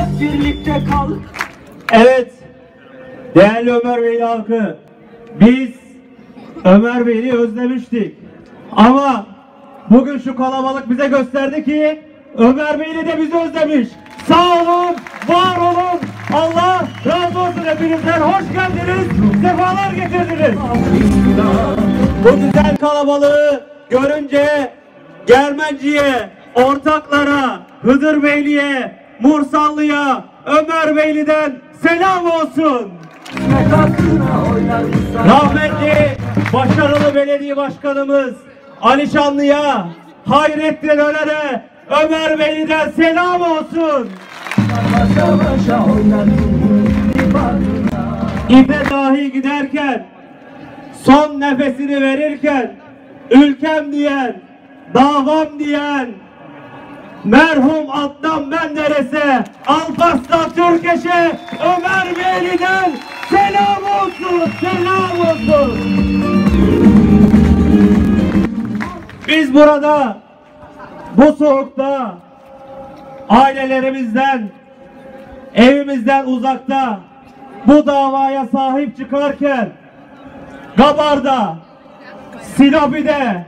hep birlikte kal. Evet, değerli Ömer Beyli halkı, biz Ömer Bey'i özlemiştik. Ama bugün şu kalabalık bize gösterdi ki Ömer Bey'i de bizi özlemiş. Sağ olun, var olun. Allah razı olsun hepinizden. Hoş geldiniz, sefalar getirdiniz. Bu güzel kalabalığı görünce Germenci'ye, ortaklara, Hıdır Beyli'ye, Mursallı'ya, Ömer Beyli'den selam olsun. Rahmetli başarılı belediye başkanımız Ali Şanlı'ya, Hayrettin Öner'e, Ömer Beyli'den selam olsun. İpe dahi giderken, son nefesini verirken, ülkem diyen, davam diyen, merhum Adnan Menderes'e, Alparslan Türkeş'e, Ömer Beyli'den selam olsun, selam olsun. Biz burada, bu soğukta, ailelerimizden, evimizden uzakta bu davaya sahip çıkarken Gabar'da, Silopi'de,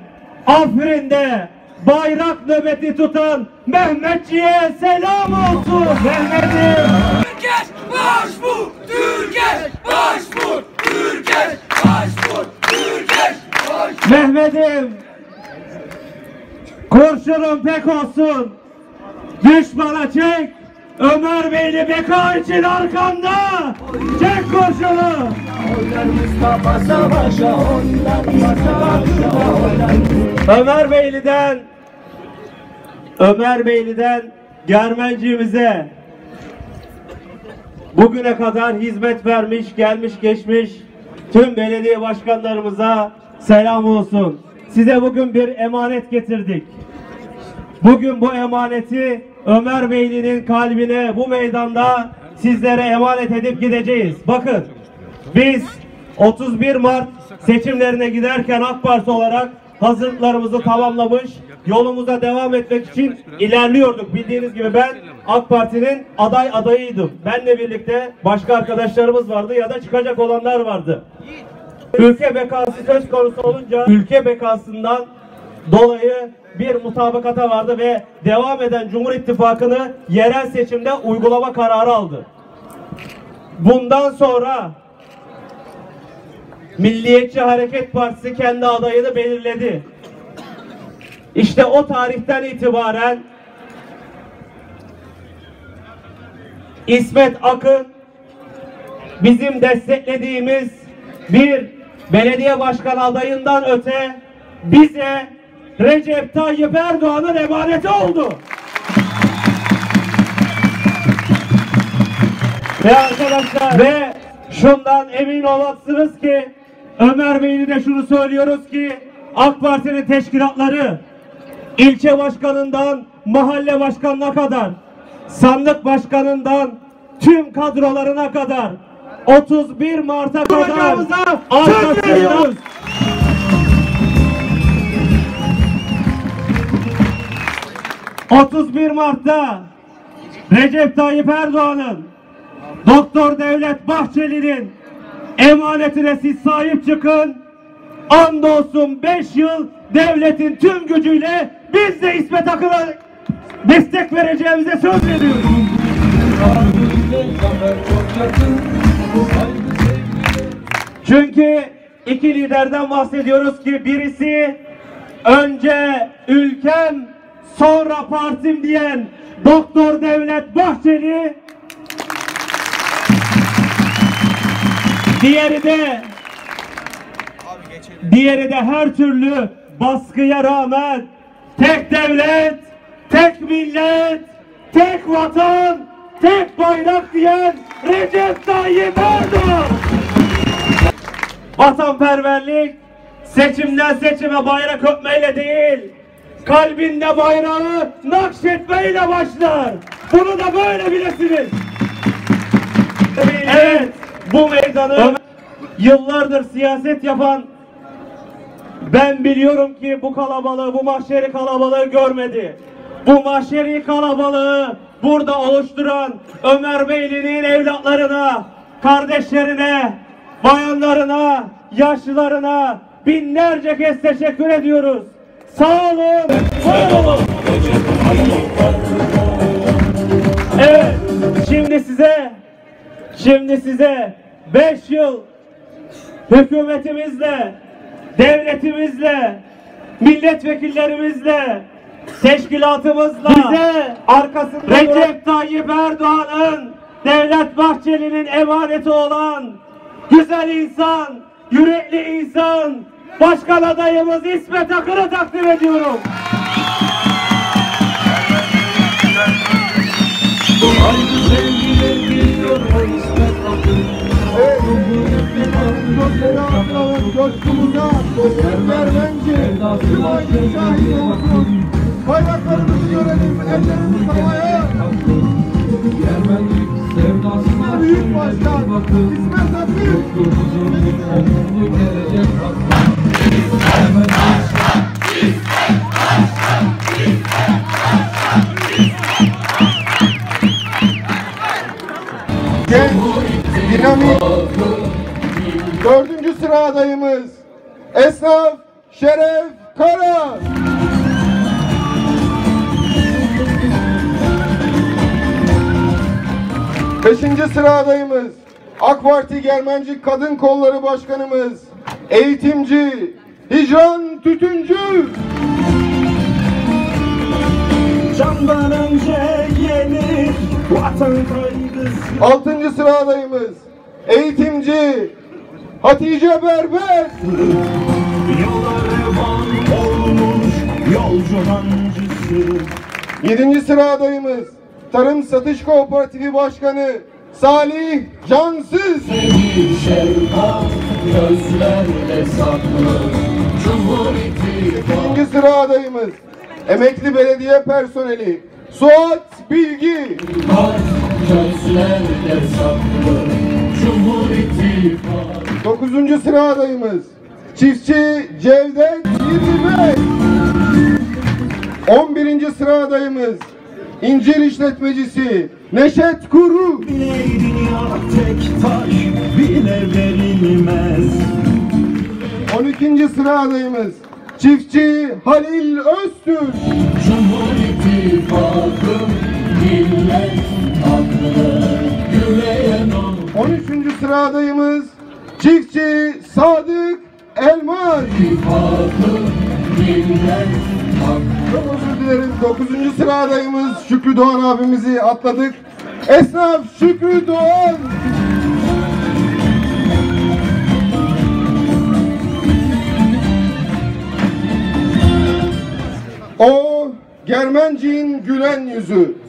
Afrin'de bayrak nöbeti tutan Mehmetçiğe selam olsun. Mehmet'im. Türkeş başvur, Türkeş başvur, Türkeş başvur, Türkeş başvur. Mehmet'im. Kurşunun pek olsun. Düşmana çek. Ömer Beyli beka için arkanda. Çek kurşunu. Ömer Beyli'den Ömer Beyli'den Germenciğimize bugüne kadar hizmet vermiş, gelmiş, geçmiş tüm belediye başkanlarımıza selam olsun. Size bugün bir emanet getirdik. Bugün bu emaneti Ömer Beyli'nin kalbine bu meydanda sizlere emanet edip gideceğiz. Bakın biz 31 Mart seçimlerine giderken AK Parti olarak hazırlıklarımızı tamamlamış, yolumuza devam etmek için ilerliyorduk. Bildiğiniz gibi ben AK Parti'nin aday adayıydım. Benle birlikte başka arkadaşlarımız vardı ya da çıkacak olanlar vardı. Ülke bekası söz konusu olunca ülke bekasından dolayı bir mutabakata vardı ve devam eden Cumhur İttifakı'nı yerel seçimde uygulama kararı aldı. Bundan sonra Milliyetçi Hareket Partisi kendi adayını belirledi. İşte o tarihten itibaren İsmet Akın bizim desteklediğimiz bir belediye başkanı adayından öte bize Recep Tayyip Erdoğan'ın emaneti oldu. Ve arkadaşlar ve şundan emin olasınız ki Ömer Bey'le de şunu söylüyoruz ki AK Parti'nin teşkilatları ilçe başkanından mahalle başkanına kadar sandık başkanından tüm kadrolarına kadar 31 Mart'a kadar arkasındayız. ...31 Mart'ta Recep Tayyip Erdoğan'ın Doktor Devlet Bahçeli'nin emanetine siz sahip çıkın. Andolsun 5 yıl devletin tüm gücüyle biz de İsmet Akın'a destek vereceğimize söz veriyoruz. Çünkü iki liderden bahsediyoruz ki birisi önce ülkem sonra partim diyen Doktor Devlet Bahçeli Diğeri de Diğeri de her türlü baskıya rağmen tek devlet, tek millet, tek vatan, tek bayrak diyen Recep Tayyip Erdoğan. Vatanperverlik seçimden seçime bayrak öpmeyle değil, kalbinde bayrağı nakşetmeyle başlar. Bunu da böyle bilesiniz. Evet, bu meydanı yıllardır siyaset yapan ben biliyorum ki bu kalabalığı, bu mahşeri kalabalığı görmedi. Bu mahşeri kalabalığı burada oluşturan Ömer Beyli'nin evlatlarına, kardeşlerine, bayanlarına, yaşlılarına binlerce kez teşekkür ediyoruz. Sağ olun, var olun. Evet, şimdi size, şimdi size 5 yıl hükümetimizle, devletimizle, milletvekillerimizle, teşkilatımızla, bize arkasında Recep Tayyip Erdoğan'ın, Devlet Bahçeli'nin emaneti olan güzel insan, yürekli insan, başkan adayımız İsmet Akın'ı takdim ediyorum. Haydi sevgiler geliyor İsmet Akın Akılın coşkumuza Gözler bence Süvayı şahit olsun Bayraklarımızı görelim ellerimizi havaya Germenlik sevdasına Büyük başkan İsmet Akın Omuzlu gelecek aslan Germenlik Genç, dinamik Dördüncü sıra adayımız Esnaf Şeref Kara. Beşinci sıra adayımız AK Parti Germencik Kadın Kolları Başkanımız Eğitimci Hicran Tütüncü. Candan önce gelir vatan kaygısı. Altıncı sıra adayımız Eğitimci Hatice Berber. Olmuş yolcu. Yedinci sıra adayımız Tarım Satış Kooperatifi Başkanı Salih Cansız. Sekizinci sıra adayımız Emekli Belediye Personeli Suat Bilgi. Gözlerle saklı Dokuzuncu sıra adayımız Çiftçi Cevdet 25 On birinci sıra adayımız İncir işletmecisi Neşet Kuru dünya tek taş bile verilmez. 12. sıra adayımız Çiftçi Halil Öztürk Cumhur İttifakı Çiftçi Sadık haklı Çok özür dilerim 9. sıra adayımız Şükrü Doğan abimizi atladık. Esnaf Şükrü Doğan. O Germenciğin gülen yüzü